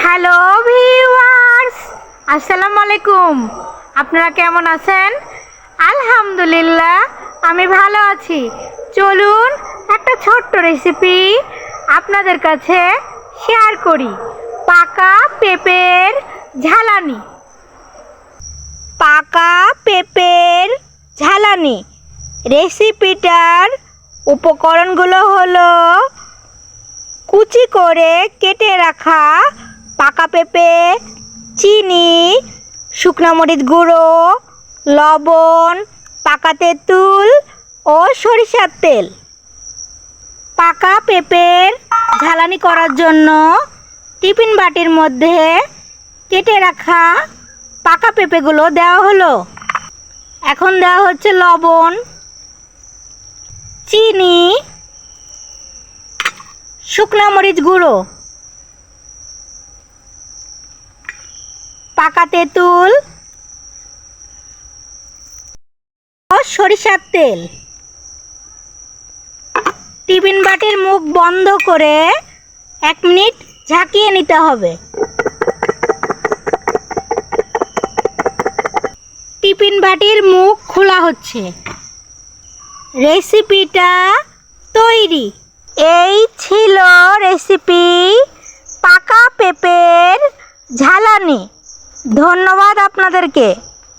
Hello viewers আসসালামু আলাইকুম আপনারা কেমন আছেন আলহামদুলিল্লাহ আমি ভালো আছি চলুন একটা ছোট্ট রেসিপি আপনাদের কাছে শেয়ার করি পাকা পেঁপের ঝালানি পাকা পেঁপের ঝালানি রেসিপিটার উপকরণগুলো হলো কুচি করে কেটে রাখা পাকা পেঁপে, চিনি, শুকনো মরিচ গুঁড়ো, লবণ, পাকা তেঁতুল ও সরিষার তেল। পাকা পেঁপের ঝালানি করার জন্য টিফিন বাটির মধ্যে কেটে রাখা পাকা পেঁপেগুলো দেওয়া হলো। এখন দেওয়া হচ্ছে লবণ, চিনি, শুকনো মরিচ গুঁড়ো। পাকা তেঁতুল সরিষার তেল। টিফিন বাটির মুখ বন্ধ করে এক মিনিট ঝাঁকিয়ে নিতে হবে। টিফিন বাটির মুখ খোলা হচ্ছে। রেসিপিটা তৈরি। এই ছিল রেসিপি। ধন্যবাদ আপনাদেরকে